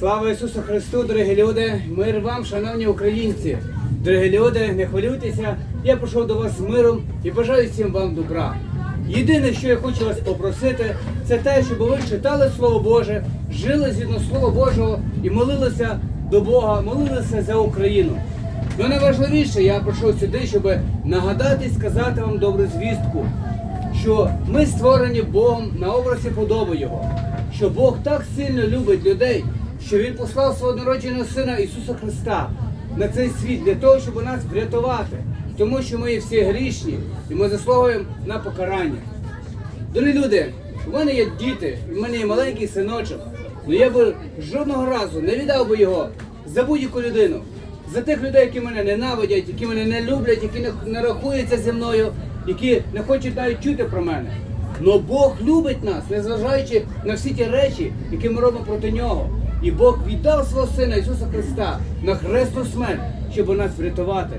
Слава Ісусу Христу, дорогі люди! Мир вам, шановні українці! Дорогі люди, не хвилюйтеся, я прийшов до вас з миром і бажаю всім вам добра. Єдине, що я хочу вас попросити, це те, щоб ви читали Слово Боже, жили згідно Слова Божого і молилися до Бога, молилися за Україну. Ну найважливіше, я прийшов сюди, щоб нагадати і сказати вам добру звістку, що ми створені Богом на образі подоби Його, що Бог так сильно любить людей, що Він послав свого народженого Сина Ісуса Христа на цей світ для того, щоб нас врятувати, тому що ми є всі грішні і ми заслуговуємо на покарання. Дорогі люди, у мене є діти, у мене є маленький синочок, але я би жодного разу не віддав би його за будь-яку людину, за тих людей, які мене ненавидять, які мене не люблять, які не, рахуються зі мною, які не хочуть навіть чути про мене. Но Бог любить нас, незважаючи на всі ті речі, які ми робимо проти нього. І Бог віддав свого Сина Ісуса Христа на хресну смерть, щоб нас врятувати.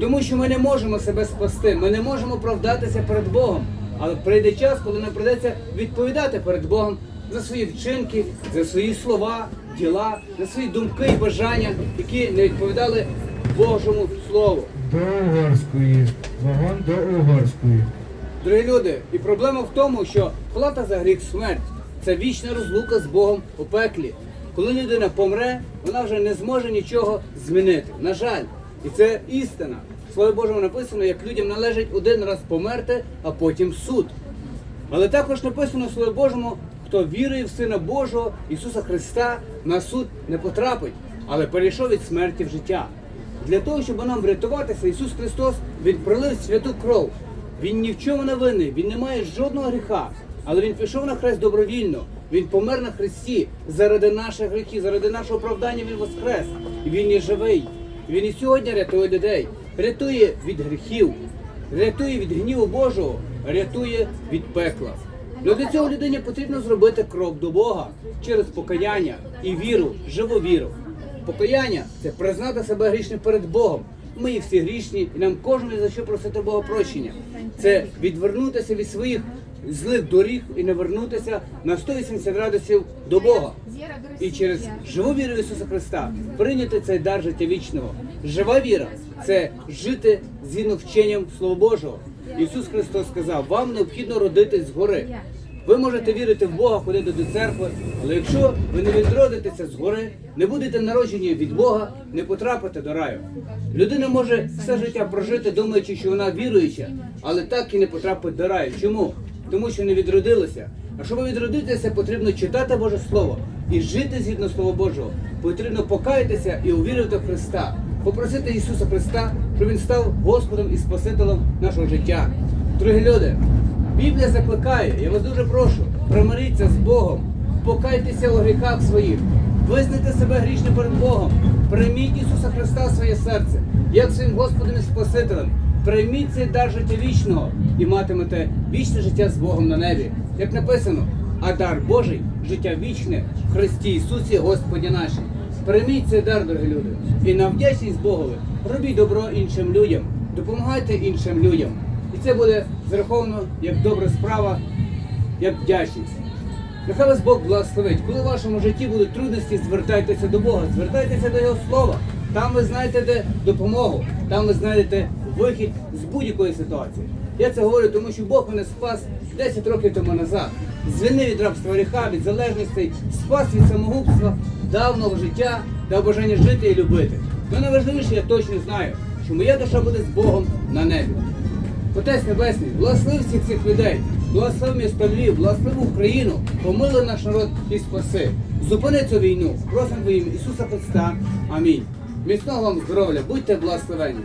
Тому що ми не можемо себе спасти, ми не можемо оправдатися перед Богом. Але прийде час, коли нам прийдеться відповідати перед Богом за свої вчинки, за свої слова, діла, за свої думки і бажання, які не відповідали Божому Слову. До угорської. Вагон до угорської. Дорогі люди, і проблема в тому, що плата за гріх смерть це вічна розлука з Богом у пеклі. Коли людина помре, вона вже не зможе нічого змінити. На жаль, і це істина. В Слові Божому написано, як людям належить один раз померти, а потім суд. Але також написано в Слові Божому, хто вірує в Сина Божого Ісуса Христа, на суд не потрапить, але перейшов від смерті в життя. Для того, щоб нам врятуватися, Ісус Христос Він пролив святу кров. Він ні в чому не винний, Він не має жодного гріха. Але Він пішов на хрест добровільно. Він помер на хресті заради наших гріхів, заради нашого оправдання Він воскрес. Він є живий. Він і сьогодні рятує людей, рятує від гріхів, рятує від гніву Божого, рятує від пекла. Но для цього людині потрібно зробити крок до Бога через покаяння і віру, живу віру. Покаяння це признати себе грішним перед Богом. Ми є всі грішні, і нам кожен за що просити Бога прощення. Це відвернутися від своїх злих доріг і не вернутися на 180 градусів до Бога. І через живу віру Ісуса Христа прийняти цей дар життя вічного. Жива віра це жити згідно вченням Слова Божого. Ісус Христос сказав: вам необхідно родитись згори. Ви можете вірити в Бога, ходити до церкви, але якщо ви не відродитеся згори, не будете народжені від Бога, не потрапите до раю. Людина може все життя прожити, думаючи, що вона віруюча, але так і не потрапить до раю. Чому? Тому що не відродилася. А щоб відродитися, потрібно читати Боже Слово і жити згідно Слова Божого. Потрібно покаятися і увірити в Христа, попросити Ісуса Христа, щоб Він став Господом і Спасителем нашого життя. Дорогі люди, Біблія закликає, я вас дуже прошу, примиріться з Богом, покайтеся у гріхах своїх, визнайте себе грішним перед Богом, прийміть Ісуса Христа в своє серце, як своїм Господом і Спасителем. Прийміть цей дар життя вічного і матимете вічне життя з Богом на небі. Як написано, а дар Божий життя вічне в Христі Ісусі Господі нашим. Прийміть цей дар, дорогі люди, і на вдячність Богові робіть добро іншим людям, допомагайте іншим людям. І це буде зараховано як добра справа, як вдячність. Нехай вас Бог благословить. Коли в вашому житті будуть трудності, звертайтеся до Бога, звертайтеся до Його Слова. Там ви знайдете допомогу, там ви знайдете вихід з будь-якої ситуації. Я це говорю, тому що Бог мене спас 10 років тому назад. Звільнив від рабства гріха, від залежностей, спас від самогубства, дав нове життя, дав бажання жити і любити. Ну найважливіше, я точно знаю, що моя душа буде з Богом на небі. Отець Небесний, благослови всіх цих людей, благослови місто Львів, благослови Україну, помилуй наш народ і спаси. Зупини цю війну, просимо во ім'я Ісуса Христа. Амінь. Міцного вам здоров'я, будьте благословені.